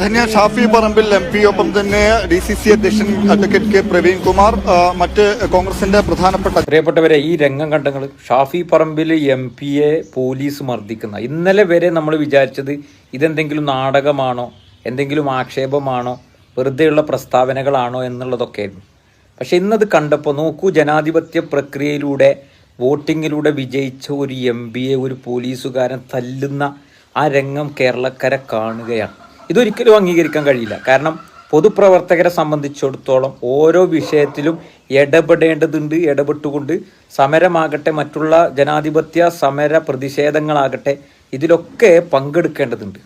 Dhanya Shafi Parambil M P ഒപ്പം തന്നെ D C C അധ്യക്ഷൻ അഡ്വക്കേറ്റ് കെ പ്രവീൺ കുമാർ മറ്റ് കോൺഗ്രസിന്റെ പ്രധാനപ്പെട്ട പ്രിയപ്പെട്ടവരെ ഈ രംഗം കണ്ടങ്ങൾ ഷാഫി പറമ്പിൽ എം പിയെ പോലീസ് മർദ്ദിക്കുന്ന. ഇന്നലെ വരെ നമ്മൾ വിചാരിച്ചത് ഇതെന്തെങ്കിലും നാടകമാണോ എന്തെങ്കിലും ആക്ഷേപമാണോ വെറുതെയുള്ള പ്രസ്താവനകളാണോ എന്നുള്ളതൊക്കെയായിരുന്നു. പക്ഷെ ഇന്നത് കണ്ടപ്പോൾ നോക്കൂ ജനാധിപത്യ പ്രക്രിയയിലൂടെ വോട്ടിങ്ങിലൂടെ വിജയിച്ച ഒരു എം പിയെ ഒരു പോലീസുകാരൻ തല്ലുന്ന ആ രംഗം കേരളക്കര കാണുകയാണ്. ഇതൊരിക്കലും അംഗീകരിക്കാൻ കഴിയില്ല. കാരണം പൊതുപ്രവർത്തകരെ സംബന്ധിച്ചിടത്തോളം ഓരോ വിഷയത്തിലും ഇടപെടേണ്ടതുണ്ട് ഇടപെട്ടുകൊണ്ട് സമരമാകട്ടെ മറ്റുള്ള ജനാധിപത്യ സമര പ്രതിഷേധങ്ങളാകട്ടെ ഇതിലൊക്കെ പങ്കെടുക്കേണ്ടതുണ്ട്.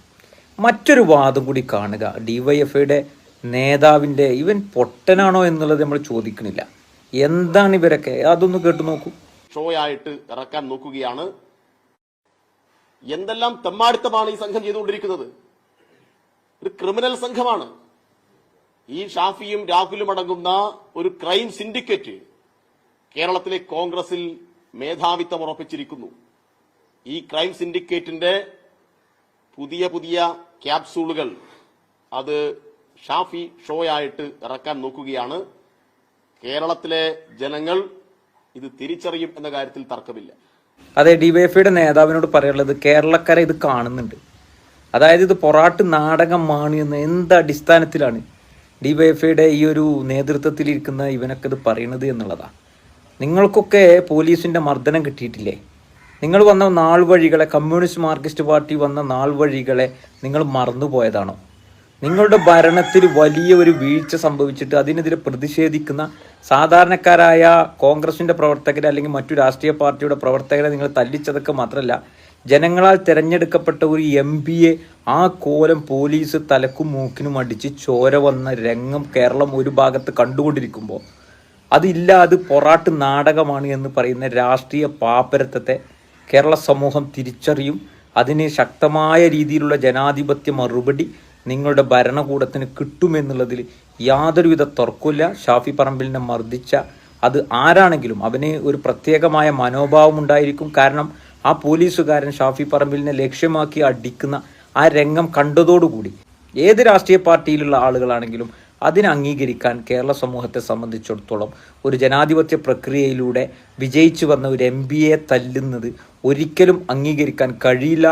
മറ്റൊരു വാദം കൂടി കാണുക. ഡിവൈഎഫ്ഐയുടെ നേതാവിന്റെ ഇവൻ പൊട്ടനാണോ എന്നുള്ളത് നമ്മൾ ചോദിക്കണില്ല. എന്താണ് ഇവരൊക്കെ? അതൊന്ന് കേട്ടു നോക്കൂ. ഷോ ആയിട്ട് ഇറക്കാൻ നോക്കുകയാണ്. എന്തെല്ലാം തെമ്മാടിത്തമാണ് ഈ സംഘം ചെയ്തുകൊണ്ടിരിക്കുന്നത്? ഒരു ക്രിമിനൽ സംഘമാണ്. ഈ ഷാഫിയും രാഹുലും അടങ്ങുന്ന ഒരു ക്രൈം സിൻഡിക്കേറ്റ് കേരളത്തിലെ കോൺഗ്രസിൽ മേധാവിത്വം ഉറപ്പിച്ചിരിക്കുന്നു. ഈ ക്രൈം സിൻഡിക്കേറ്റിന്റെ പുതിയ പുതിയ ക്യാപ്സൂളുകൾ അത് ഷാഫി ഷോയായിട്ട് ഇറക്കാൻ നോക്കുകയാണ്. കേരളത്തിലെ ജനങ്ങൾ ഇത് തിരിച്ചറിയും എന്ന കാര്യത്തിൽ തർക്കമില്ല. അതെ ഡിവൈഎഫ്ഐയുടെ നേതാവിനോട് പറയാനുള്ളത് കേരളക്കാരെ ഇത് കാണുന്നുണ്ട്. അതായത് ഇത് പൊറാട്ട് നാടകമാണ് എന്ന് എന്ത് അടിസ്ഥാനത്തിലാണ് ഡിവൈഎഫ്ഐയുടെ ഈ ഒരു നേതൃത്വത്തിൽ ഇരിക്കുന്ന ഇവനൊക്കെ ഇത് പറയണത് എന്നുള്ളതാണ് നിങ്ങൾക്കൊക്കെ പോലീസിന്റെ മർദ്ദനം കിട്ടിയിട്ടില്ലേ? നിങ്ങൾ വന്ന നാൾ വഴികളെ കമ്മ്യൂണിസ്റ്റ് മാർക്സിസ്റ്റ് പാർട്ടി വന്ന നാൾ വഴികളെ നിങ്ങൾ മറന്നുപോയതാണോ? നിങ്ങളുടെ ഭരണത്തിൽ വലിയ ഒരു വീഴ്ച സംഭവിച്ചിട്ട് അതിനെതിരെ പ്രതിഷേധിക്കുന്ന സാധാരണക്കാരായ കോൺഗ്രസിന്റെ പ്രവർത്തകരെ അല്ലെങ്കിൽ മറ്റു രാഷ്ട്രീയ പാർട്ടിയുടെ പ്രവർത്തകരെ നിങ്ങൾ തല്ലിച്ചതൊക്കെ മാത്രമല്ല ജനങ്ങളാൽ തിരഞ്ഞെടുക്കപ്പെട്ട ഒരു എം പിയെ ആ കോലം പോലീസ് തലക്കും മൂക്കിനും അടിച്ച് ചോര വന്ന രംഗം കേരളം ഒരു ഭാഗത്ത് കണ്ടുകൊണ്ടിരിക്കുമ്പോൾ അതില്ല അത് പൊറാട്ട് നാടകമാണ് എന്ന് പറയുന്ന രാഷ്ട്രീയ പാപ്പരത്വത്തെ കേരള സമൂഹം തിരിച്ചറിയും. അതിന് ശക്തമായ രീതിയിലുള്ള ജനാധിപത്യ മറുപടി നിങ്ങളുടെ ഭരണകൂടത്തിന് കിട്ടുമെന്നുള്ളതിൽ യാതൊരുവിധ തർക്കമില്ല ഷാഫി പറമ്പിലിനെ മർദ്ദിച്ച അത് ആരാണെങ്കിലും അവന് ഒരു പ്രത്യേകമായ മനോഭാവം ഉണ്ടായിരിക്കും. കാരണം ആ പോലീസുകാരൻ ഷാഫി പറമ്പിലിനെ ലക്ഷ്യമാക്കി അടിക്കുന്ന ആ രംഗം കണ്ടതോടുകൂടി ഏത് രാഷ്ട്രീയ പാർട്ടിയിലുള്ള ആളുകളാണെങ്കിലും അതിനെ അംഗീകരിക്കാൻ കേരള സമൂഹത്തെ സംബന്ധിച്ചിടത്തോളം ഒരു ജനാധിപത്യ പ്രക്രിയയിലൂടെ വിജയിച്ചു വന്ന ഒരു എം തല്ലുന്നത് ഒരിക്കലും അംഗീകരിക്കാൻ കഴിയില്ല.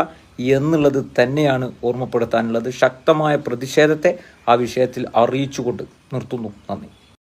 എന്നുള്ളത് തന്നെയാണ് ഓർമ്മപ്പെടുത്താനുള്ളത്. ശക്തമായ പ്രതിഷേധത്തെ ആ വിഷയത്തിൽ അറിയിച്ചുകൊണ്ട് നിർത്തുന്നു. നന്ദി.